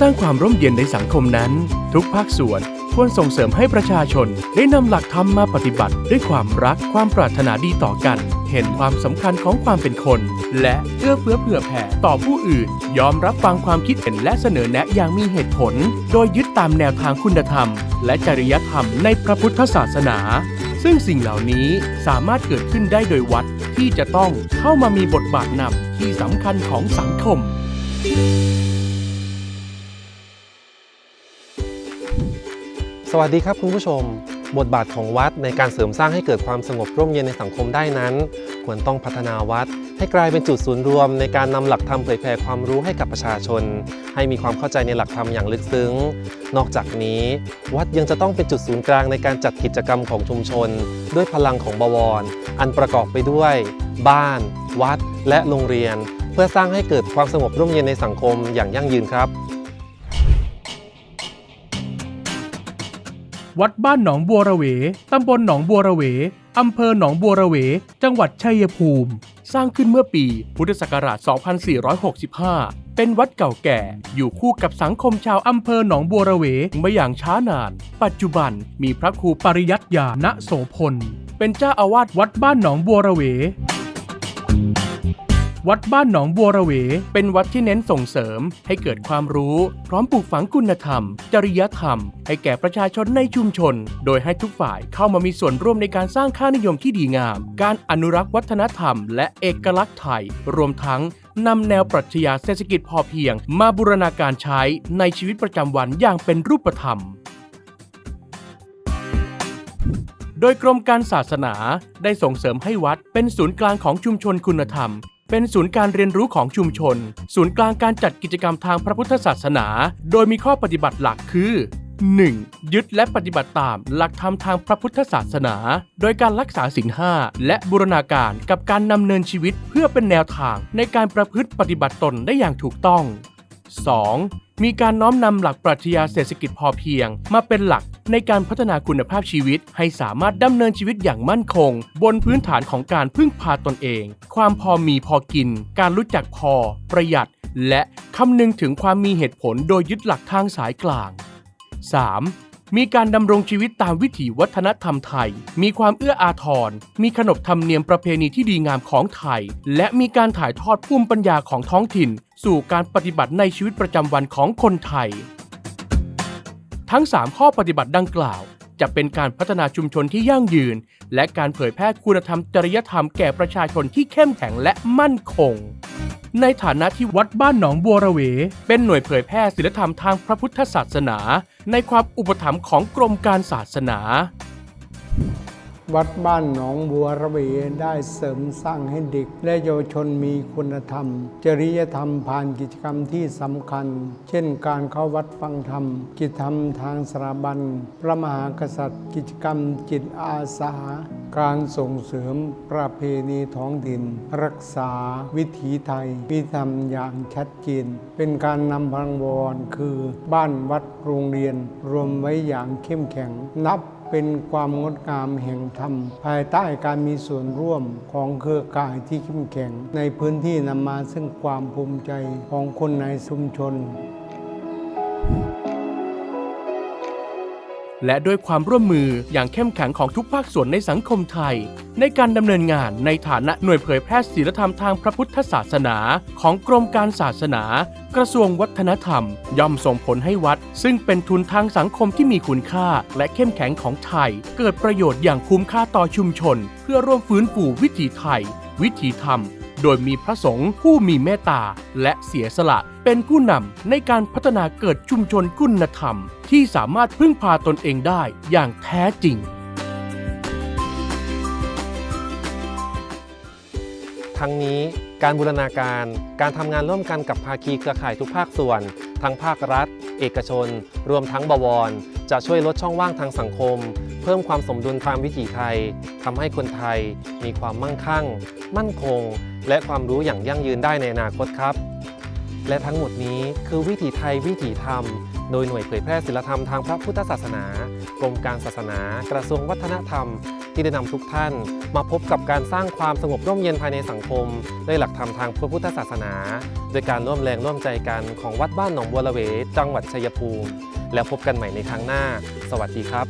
สร้างความร่มเย็นในสังคมนั้น ทุกภาคส่วนควรส่งเสริมให้ประชาชนได้นำหลักธรรมมาปฏิบัติ ด้วยความรักความปรารถนาดีต่อกัน เห็นความสำคัญของความเป็นคน และเอื้อเฟื้อเผื่อแผ่ต่อผู้อื่น ยอมรับฟังความคิดเห็นและเสนอแนะอย่างมีเหตุผล โดยยึดตามแนวทางคุณธรรม และจริยธรรมในพระพุทธศาสนา ซึ่งสิ่งเหล่านี้สามารถเกิดขึ้นได้โดยวัดที่จะต้องเข้ามามีบทบาทนำที่สำคัญของสังคม สวัสดีครับคุณผู้ชม บทบาทของวัดในการเสริมสร้างให้เกิดความสงบร่มเย็นในสังคมได้นั้น ควรต้องพัฒนาวัด ให้กลายเป็นจุดศูนย์รวม ในการนำหลักธรรมเผยแผ่ความรู้ให้กับประชาชน ให้มีความเข้าใจในหลักธรรมอย่างลึกซึ้ง นอกจากนี้ วัดยังจะต้องเป็นจุดศูนย์กลางในการจัดกิจกรรมของชุมชน ด้วยพลังของบวร อันประกอบไปด้วย บ้าน วัด และโรงเรียน เพื่อสร้างให้เกิดความสงบร่มเย็นในสังคมอย่างยั่งยืนครับ วัดบ้านหนองบัวระเว ตำบลหนองบัวระเว อำเภอหนองบัวระเว จังหวัดชัยภูมิ สร้างขึ้นเมื่อปีพุทธศักราช 2465 เป็นวัดเก่าแก่ อยู่คู่กับสังคมชาวอำเภอหนองบัวระเวมาอย่างช้านาน ปัจจุบันมีพระครูปริยัติยาณโสพล เป็นเจ้าอาวาสวัดบ้านหนองบัวระเว วัดบ้านหนองบัวระเว เป็นวัดที่เน้นส่งเสริม ให้เกิดความรู้ พร้อมปลูกฝังคุณธรรม จริยธรรม ให้แก่ประชาชนในชุมชน โดยให้ทุกฝ่ายเข้ามามีส่วนร่วมในการสร้างค่านิยมที่ดีงาม การอนุรักษ์วัฒนธรรม และเอกลักษณ์ไทย รวมทั้งนำแนวปรัชญาเศรษฐกิจพอเพียง มาบูรณาการใช้ในชีวิตประจำวันอย่างเป็นรูปธรรมโดยกรมการศาสนาได้ส่งเสริมให้วัดเป็นศูนย์กลางของชุมชนคุณธรรม เป็นศูนย์การเรียนรู้ของชุมชน ศูนย์กลางการจัดกิจกรรมทางพระพุทธศาสนา โดยมีข้อปฏิบัติหลักคือ 1. ยึดและปฏิบัติตามหลักธรรมทางพระพุทธศาสนา โดยการรักษาศีลห้าและบูรณาการกับการนำเนินชีวิตเพื่อเป็นแนวทางในการประพฤติปฏิบัติตนได้อย่างถูกต้อง 2. มีการน้อมนำหลักปรัชญาเศรษฐกิจพอเพียง มาเป็นหลัก ในการพัฒนาคุณภาพชีวิต ให้สามารถดำเนินชีวิตอย่างมั่นคง บนพื้นฐานของการพึ่งพาตนเอง ความพอมีพอกิน การรู้จักพอ ประหยัด และคำนึงถึงความมีเหตุผลโดยยึดหลักทางสายกลาง 3. มีการดำรงชีวิตตามวิถีวัฒนธรรมไทย มีความเอื้ออาทร มีขนบธรรมเนียมประเพณีที่ดีงามของไทย และมีการถ่ายทอดภูมิปัญญาของท้องถิ่น สู่การปฏิบัติในชีวิตประจำวันของคนไทย ทั้ง 3 ข้อปฏิบัติดังกล่าว จะเป็นการพัฒนาชุมชนที่ยั่งยืน และการเผยแพร่คุณธรรมจริยธรรมแก่ประชาชนที่เข้มแข็งและมั่นคง ในฐานะที่วัดบ้านหนองบัวระเว เป็นหน่วยเผยแพร่ศีลธรรมทางพระพุทธศาสนา ในความอุปถัมภ์ของกรมการศาสนา วัดบ้านหนองบัวระเวได้เสริมสร้างให้เด็ก และเยาวชนมีคุณธรรม จริยธรรมผ่านกิจกรรมที่สำคัญ เช่นการเข้าวัดฟังธรรม กิจธรรมทางสถาบัน พระมหากษัตริย์ กิจกรรมจิตอาสา การส่งเสริมประเพณีท้องถิ่น รักษาวิถีไทย วิธรรมอย่างชัดเจนเป็นการนำพลังวรคือ บ้านวัดโรงเรียน รวมไว้อย่างเข้มแข็งนับ เป็นความงดงามแห่งธรรม ภายใต้การมีส่วนร่วมของเครือข่ายที่เข้มแข็ง ในพื้นที่นำมาซึ่งความภูมิใจของคนในชุมชน และด้วยความร่วมมืออย่างเข้มแข็งของทุกภาคส่วนในสังคมไทย ในการดำเนินงานในฐานะหน่วยเผยแพร่ศีลธรรมทางพระพุทธศาสนา ของกรมการศาสนา กระทรวงวัฒนธรรม ย่อมส่งผลให้วัด ซึ่งเป็นทุนทางสังคมที่มีคุณค่า และเข้มแข็งของไทย เกิดประโยชน์อย่างคุ้มค่าต่อชุมชน เพื่อร่วมฟื้นฟูวิถีไทย วิถีธรรม โดยมีพระสงฆ์ผู้มีเมตตาและเสียสละเป็นผู้นำในการพัฒนาเกิดชุมชนคุณธรรม ที่สามารถพึ่งพาตนเองได้อย่างแท้จริงทั้งนี้การบูรณาการ การทำงานร่วมกันกับภาคีเครือข่ายทุกภาคส่วน ทั้งภาครัฐ เอกชน รวมทั้งบวร จะช่วยลดช่องว่างทางสังคม เพิ่มความสมดุลตามวิถีไทยทำให้คนไทยมีความมั่งคั่ง มั่นคง และความรู้อย่างยั่งยืนได้ในอนาคตครับ และทั้งหมดนี้คือวิถีไทยวิถีธรรม โดยหน่วยเผยแพร่ศิลธรรมทางพระพุทธศาสนากรมการศาสนา กระทรวงวัฒนธรรม ที่ได้นำทุกท่าน มาพบกับการสร้างความสงบร่มเย็นภายในสังคมด้วยหลักธรรมทางพระพุทธศาสนา โดยการร่วมแรงร่วมใจกันของวัดบ้านหนองบัวระเว จังหวัดชัยภูมิ แล้วพบกันใหม่ในครั้งหน้า สวัสดีครับ